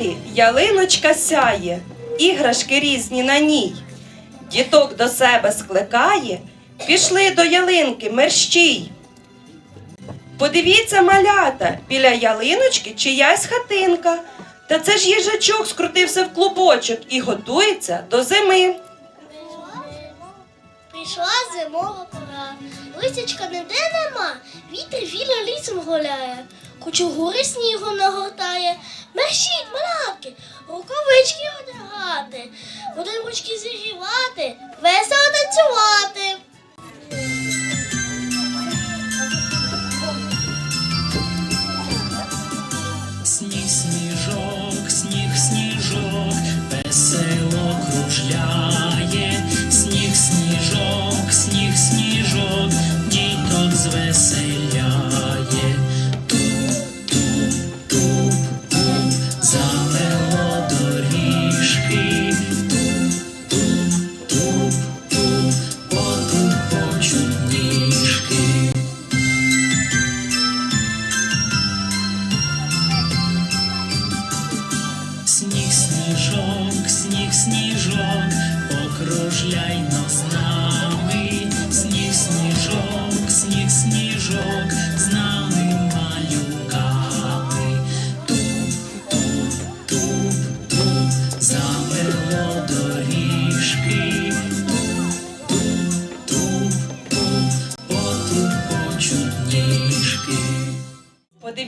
полі ялиночка сяє, іграшки різні на ній. Діток до себе скликає, пішли до ялинки мерщій. Подивіться, малята, біля ялиночки чиясь хатинка. Та це ж їжачок скрутився в клубочок і готується до зими. Прийшла зимова пора. Лисячка ніде нема, вітер вільно лісом гуляє, хоч у снігу нагортає. Мерщіть, малятки, рукавички одягати, будемо ручки зігрівати, весело танцювати.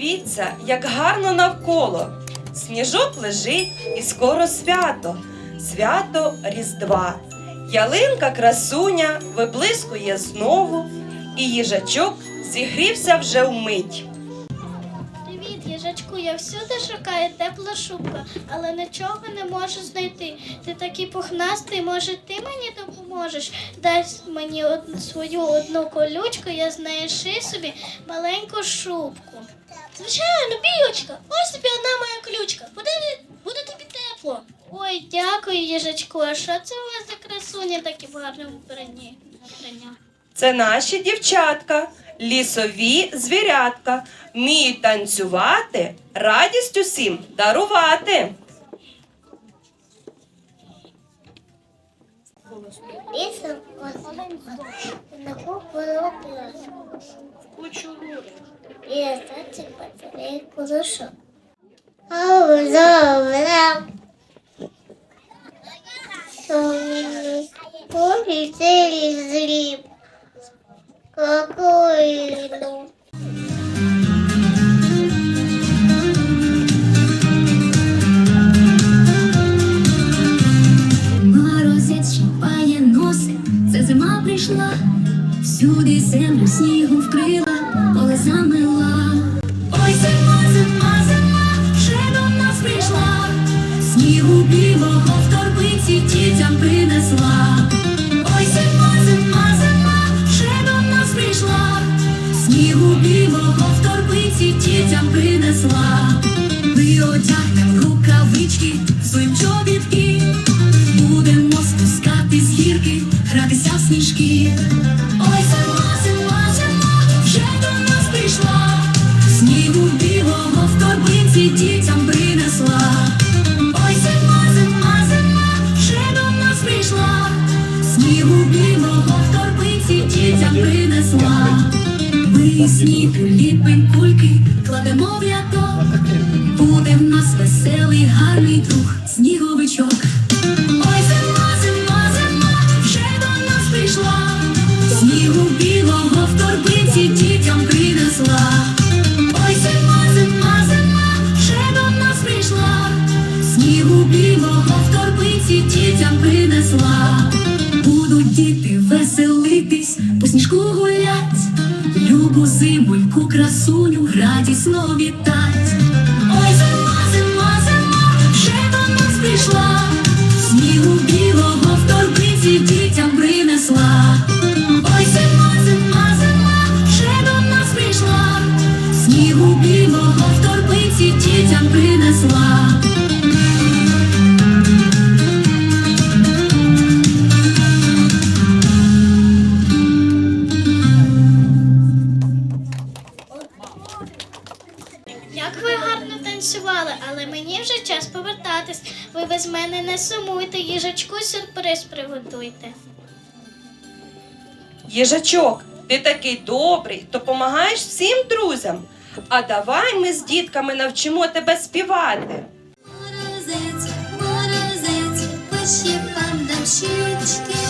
Подивіться, як гарно навколо. Сніжок лежить і скоро свято, свято Різдва. Ялинка красуня виблискує знову, і їжачок зігрівся вже вмить. Привіт, їжачку, я всюди шукаю тепла шубка, але нічого не можу знайти. Ти такий пухнастий, може, ти мені допоможеш? Дай мені одну, свою одну колючку, я з неї шию собі маленьку шубку. Звичайно, білочка, ось тобі одна моя ключка. Буде, буде тобі тепло. Ой, дякую, їжачку. А що це у вас за красуня такі в гарному вбранні? вбрання? Це наші дівчатка, лісові звірятка, вміють танцювати, радість усім дарувати. Лісом на купу Кучу І остаться батарея кулешок. Ау, добре. Полетели зриб. Какой. Морозець щипає носи, це зима прийшла, всюди землю снігом вкрила, поле замила. Ой, зима, зима, зима, вже до нас прийшла, снігу білого в торбиці дітям принесла. Ой, зима, зима, зима, вже до нас прийшла, снігу білого в торбиці дітям принесла. Ми одягнем рукавички, своїм чобітки. Будемо спускати з гірки, гратися в сніжки. Ми із снігу ліпим кульки, кладемо в рядок. Буде в нас веселий, гарний друг, сніговичок. Ой, зима, зима, зима, вже до нас прийшла. Снігу білого в торбинці дітям зимоньку красуню радісно вітать. Як ви гарно танцювали, але мені вже час повертатись. Ви без мене не сумуйте, їжачку сюрприз приготуйте. Їжачок, ти такий добрий, допомагаєш всім друзям. А давай ми з дітками навчимо тебе співати. Морозець, морозець, пощипам дам щічки,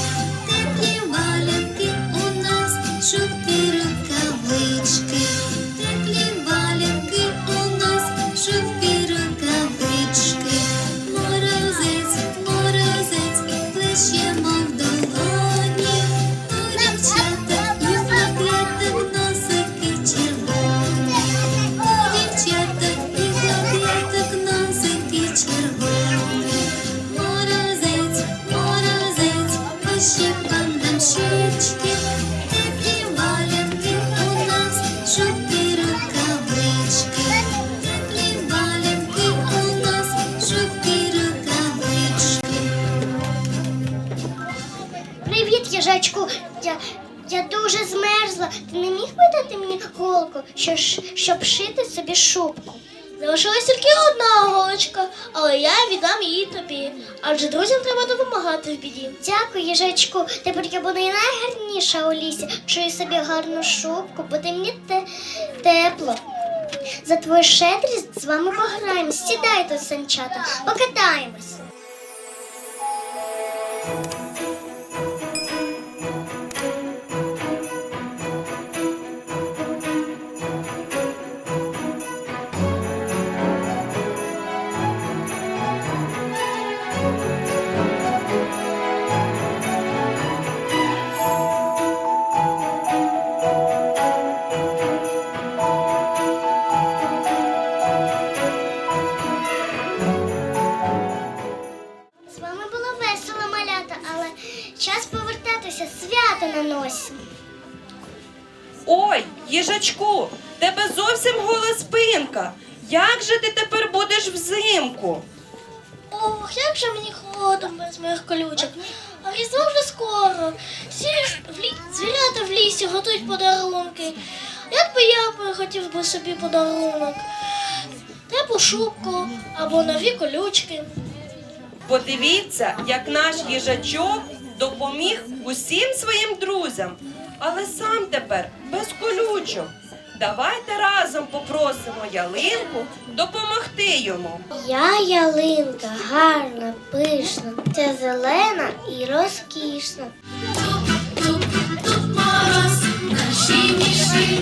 голку, що щоб шити собі шубку? Залишилась тільки одна голочка, але я віддам її тобі. Адже друзям треба допомагати в біді. Дякую, їжачку. Тепер я буду найгарніша у лісі. Шию собі гарну шубку, буде мені те- тепло. За твою щедрість з вами пограємось. Сідайте, санчата, покатаємось. Свято на носі. Ой, їжачку, тебе зовсім гола спинка. Як же ти тепер будеш взимку? Ох, як же мені холодно без моїх колючок. А різдво вже скоро. Ж в лі... звірята в лісі готують подарунки. Як би я би хотів би собі подарунок? Теплу шубку або нові колючки. Подивіться, як наш їжачок допоміг усім своїм друзям, але сам тепер без колючок. Давайте разом попросимо ялинку допомогти йому. Я ялинка, гарна, пишна, ця зелена і розкішна. Туп-туп-туп мороз, наші ніжки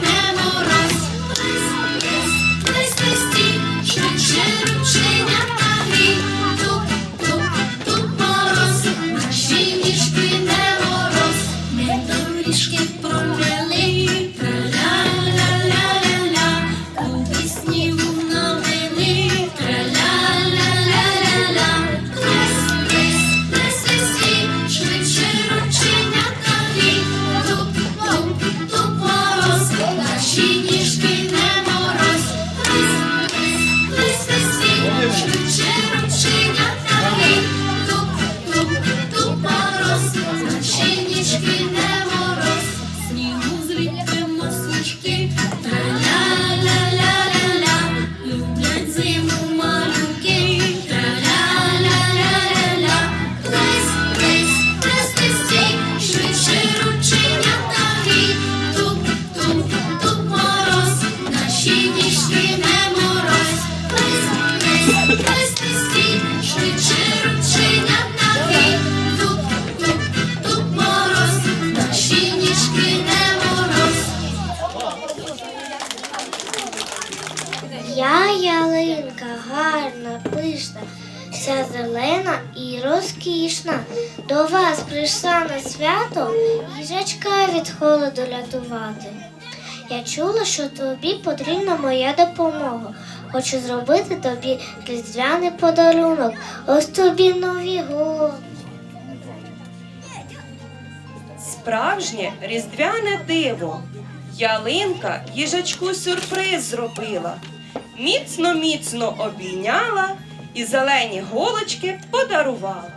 пишна, вся зелена і розкішна. До вас прийшла на свято їжачка від холоду рятувати. Я чула, що тобі потрібна моя допомога. Хочу зробити тобі різдвяний подарунок. Ось тобі нові голки. Справжнє різдвяне диво. Ялинка їжачку сюрприз зробила. Міцно міцно обійняла і зелені голочки подарувала.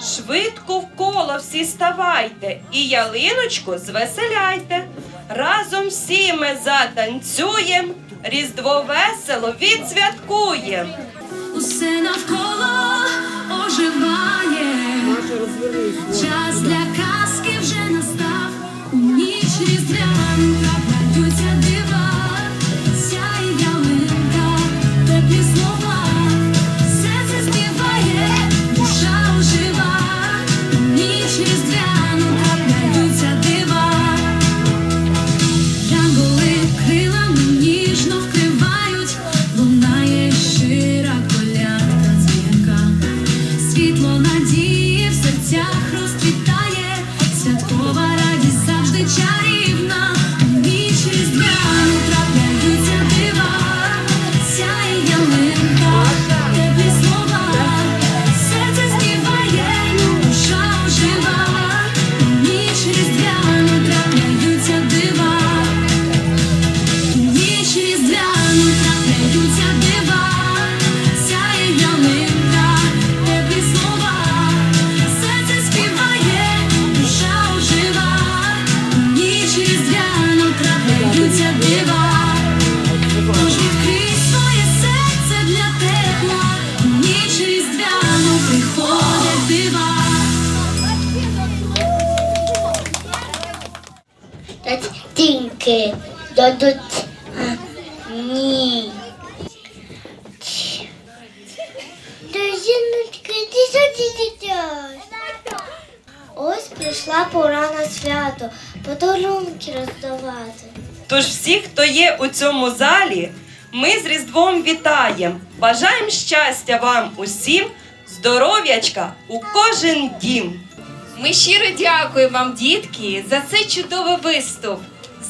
Швидко в коло всі ставайте і ялиночку звеселяйте. Разом всі ми затанцюєм, Різдво весело відсвяткуєм. Усе навколо оживає. Час для дадуть ні. Та жіночки? Ось прийшла пора на свято, подарунки роздавати. Тож всі, хто є у цьому залі, ми з Різдвом вітаєм. Бажаємо щастя вам усім, здоров'ячка у кожен дім. Ми щиро дякуємо вам, дітки, за цей чудовий виступ